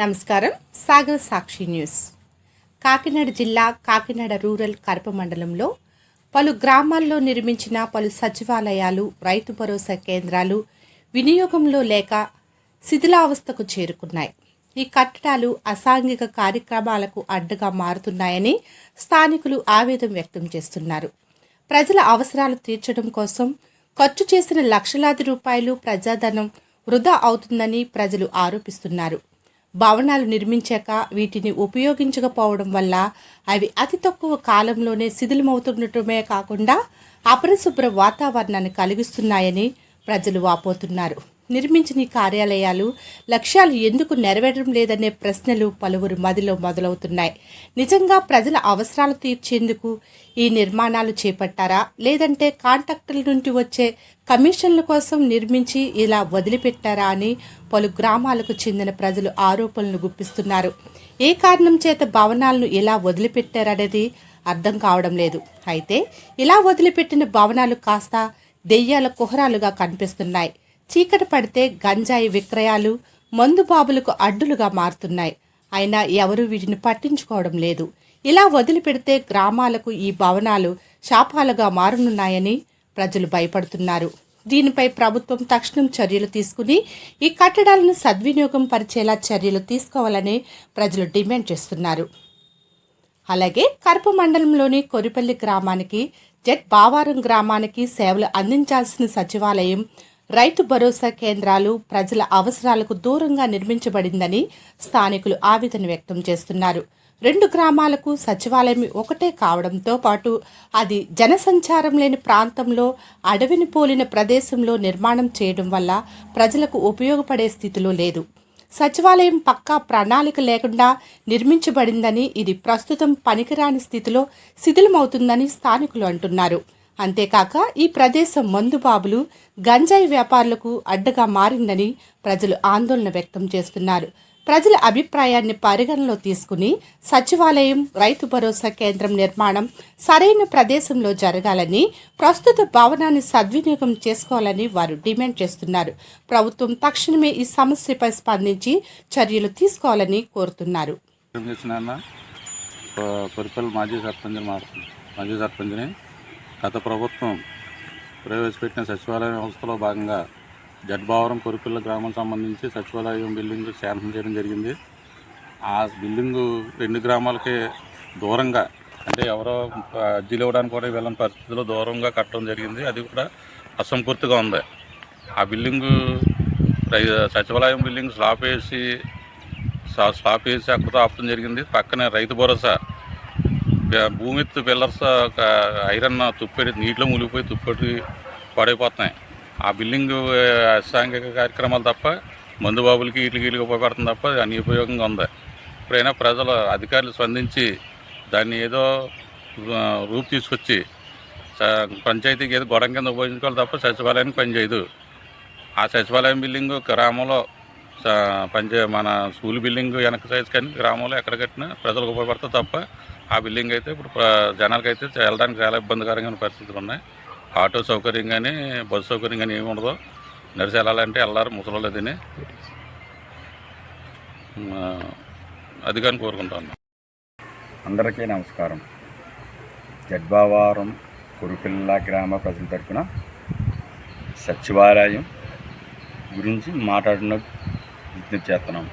నమస్కారం. సాగర్ సాక్షి న్యూస్. కాకినాడ జిల్లా కాకినాడ రూరల్ కరప మండలంలో పలు గ్రామాల్లో నిర్మించిన పలు సచివాలయాలు రైతు భరోసా కేంద్రాలు వినియోగంలో లేక శిథిలావస్థకు చేరుకున్నాయి. ఈ కట్టడాలు అసాంఘిక కార్యక్రమాలకు అడ్డుగా మారుతున్నాయని స్థానికులు ఆవేదన వ్యక్తం చేస్తున్నారు. ప్రజల అవసరాలు తీర్చడం కోసం ఖర్చు చేసిన లక్షలాది రూపాయలు ప్రజాధనం వృధా అవుతుందని ప్రజలు ఆరోపిస్తున్నారు. భవనాలు నిర్మించాక వీటిని ఉపయోగించకపోవడం వల్ల అవి అతి తక్కువ కాలంలోనే శిథిలమవుతుండటమే కాకుండా అపరిశుభ్ర వాతావరణాన్ని కలిగిస్తున్నాయని ప్రజలు వాపోతున్నారు. నిర్మించిన కార్యాలయాలు లక్ష్యాలు ఎందుకు నెరవేరడం లేదనే ప్రశ్నలు పలువురు మదిలో మొదలవుతున్నాయి. నిజంగా ప్రజల అవసరాలు తీర్చేందుకు ఈ నిర్మాణాలు చేపట్టారా? లేదంటే కాంట్రాక్టర్ల నుండి వచ్చే కమిషన్ల కోసం నిర్మించి ఇలా వదిలిపెట్టారా అని పలు గ్రామాలకు చెందిన ప్రజలు ఆరోపణలు గుప్పిస్తున్నారు. ఏ కారణం చేత భవనాలను ఇలా వదిలిపెట్టారనేది అర్థం కావడం లేదు. అయితే ఇలా వదిలిపెట్టిన భవనాలు కాస్త దెయ్యాల కుహరాలుగా కనిపిస్తున్నాయి. చీకటి పడితే గంజాయి విక్రయాలు మందు బాబులకు అడ్డులుగా మారుతున్నాయి. అయినా ఎవరూ వీటిని పట్టించుకోవడం లేదు. ఇలా వదిలిపెడితే గ్రామాలకు ఈ భవనాలు శాపాలుగా మారనున్నాయని ప్రజలు భయపడుతున్నారు. దీనిపై ప్రభుత్వం తక్షణం చర్యలు తీసుకుని ఈ కట్టడాలను సద్వినియోగం పరిచేలా చర్యలు తీసుకోవాలని ప్రజలు డిమాండ్ చేస్తున్నారు. అలాగే కరప మండలంలోని కొరిపల్లి గ్రామానికి జెట్ బావారం గ్రామానికి సేవలు అందించాల్సిన సచివాలయం రైతు భరోసా కేంద్రాలు ప్రజల అవసరాలకు దూరంగా నిర్మించబడిందని స్థానికులు ఆవేదన వ్యక్తం చేస్తున్నారు. రెండు గ్రామాలకు సచివాలయం ఒకటే కావడంతో పాటు అది జనసంచారం లేని ప్రాంతంలో అడవిని పోలిన ప్రదేశంలో నిర్మాణం చేయడం వల్ల ప్రజలకు ఉపయోగపడే స్థితిలో లేదు. సచివాలయం పక్కా ప్రణాళిక లేకుండా నిర్మించబడిందని ఇది ప్రస్తుతం పనికిరాని స్థితిలో శిథిలమవుతుందని స్థానికులు అంటున్నారు. అంతేకాక ఈ ప్రదేశం మందుబాబులు గంజాయి వ్యాపారులకు అడ్డగా మారిందని ప్రజలు ఆందోళన వ్యక్తం చేస్తున్నారు. ప్రజల అభిప్రాయాన్ని పరిగణలో తీసుకుని సచివాలయం రైతు భరోసా కేంద్రం నిర్మాణం సరైన ప్రదేశంలో జరగాలని ప్రస్తుత భవనాన్ని సద్వినియోగం చేసుకోవాలని వారు డిమాండ్ చేస్తున్నారు. ప్రభుత్వం తక్షణమే ఈ సమస్యపై స్పందించి చర్యలు తీసుకోవాలని కోరుతున్నారు. మాజీ సర్పంచ్ మాజీ సర్పంచ్ని గత ప్రభుత్వం ప్రవేశపెట్టిన సచివాలయ వ్యవస్థలో భాగంగా జడ్బావరం కొరిపిల్ల గ్రామం సంబంధించి సచివాలయం బిల్డింగ్ శాంతం చేయడం జరిగింది. ఆ బిల్డింగు రెండు గ్రామాలకి దూరంగా అంటే ఎవరో అద్దెలు ఇవ్వడానికి కూడా వెళ్ళని పరిస్థితిలో దూరంగా కట్టడం జరిగింది. అది కూడా అసంపూర్తిగా ఉంది. ఆ బిల్డింగు రై- సచివాలయం బిల్డింగ్ స్లాబ్ వేసి స్లాప్ స్లాబ్ వేసి అక్కడితో ఆపడం జరిగింది. పక్కనే రైతు భరోసా భూమి ఎత్తు పిల్లర్స్ ఒక ఐరన్ తుప్పెడి నీటిలో మునిగిపోయి తుప్పెట్టి పడైపోతున్నాయి. ఆ బిల్డింగ్ అసాంఘిక కార్యక్రమాలు తప్ప మందు బాబులకి వీటికి వీటికి ఉపయోగపడుతుంది తప్ప అన్ని అనుపయోగంగా ఉంది. ఇప్పుడైనా ప్రజలు అధికారులు స్పందించి దాన్ని ఏదో రూపు తీసుకొచ్చి పంచాయతీకి ఏదో గొడవ కింద ఉపయోగించుకోవాలి తప్ప సచివాలయానికి పనిచేయదు ఆ సచివాలయం బిల్డింగ్ గ్రామంలో పంచ మన స్కూల్ బిల్డింగ్ వెనక సైజ్ కానీ గ్రామంలో ఎక్కడ కట్టినా ప్రజలకు ఉపయోగపడతా తప్ప ఆ బిల్డింగ్ అయితే ఇప్పుడు జనాలకి జనాలకైతే వెళ్ళడానికి చాలా ఇబ్బందికరమైన పరిస్థితులు ఉన్నాయి. ఆటో సౌకర్యం కానీ బస్సు సౌకర్యం కానీ ఏమి ఉండదు నడిచి వెళ్ళాలంటే వెళ్ళారు ముసలి తిని అది కానీ కోరుకుంటాను అందరికీ నమస్కారం. జడ్బావారం కురుపిల్ల గ్రామ ప్రజల తరఫున సచివాలయం గురించి మాట్లాడిన విజ్ఞప్తి చేస్తున్నాం.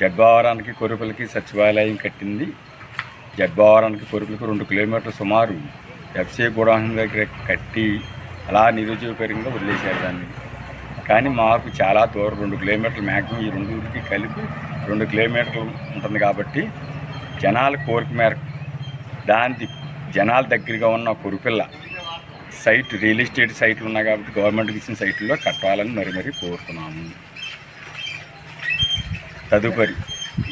జడ్బావరానికి కొరుకులకి సచివాలయం కట్టింది. జడ్బావరానికి కొరుకులకు రెండు కిలోమీటర్లు సుమారు ఎఫ్సీ గోడౌన్ దగ్గర కట్టి అలా నిరుద్యోగపరంగా వదిలేశారు దాన్ని. కానీ మాకు చాలా దూరం రెండు కిలోమీటర్లు మ్యాక్సిమం ఈ రెండు కలిపి రెండు కిలోమీటర్లు ఉంటుంది కాబట్టి జనాల కోరిక మేరకు దానికి జనాల దగ్గరగా ఉన్న కొరుపిల్ల సైట్ రియల్ ఎస్టేట్ సైట్లు ఉన్నాయి కాబట్టి గవర్నమెంట్కి ఇచ్చిన సైట్లో కట్టాలని మరి మరి కోరుతున్నాము. తదుపరి.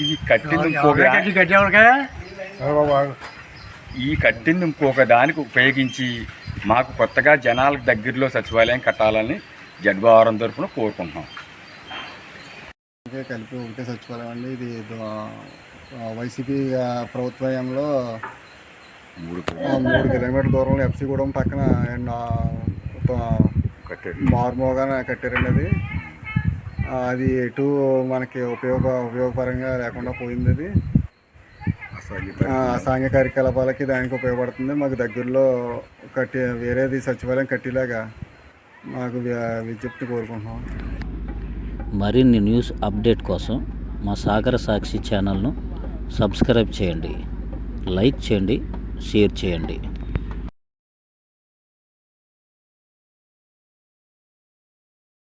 ఈ కట్టింది ఇంకొక ఈ కట్టింది ఇంకొక దానికి ఉపయోగించి మాకు కొత్తగా జనాలకు దగ్గరలో సచివాలయం కట్టాలని జడ్బావరం తరఫున కోరుకుంటున్నాం. కలిపి ఒకటే సచివాలయం అండి. ఇది వైసీపీ ప్రభుత్వంలో మూడు మూడు కిలోమీటర్ల దూరంలో ఎఫ్సీగూడెం పక్కన మారుమోగా కట్టారండి అది. అది ఎటు మనకి ఉపయోగ ఉపయోగపరంగా లేకుండా పోయింది అది. ఆ, సాంఘిక కార్యకలాపాలకి దానికి ఉపయోగపడుతుంది. మాకు దగ్గరలో కట్టి వేరేది సచివాలయం కట్టేలాగా మాకు విజ్ఞప్తి కోరుకుంటున్నాం. మరిన్ని న్యూస్ అప్డేట్ కోసం మా సాగర సాక్షి ఛానల్ను సబ్స్క్రైబ్ చేయండి. లైక్ చేయండి షేర్ చేయండి.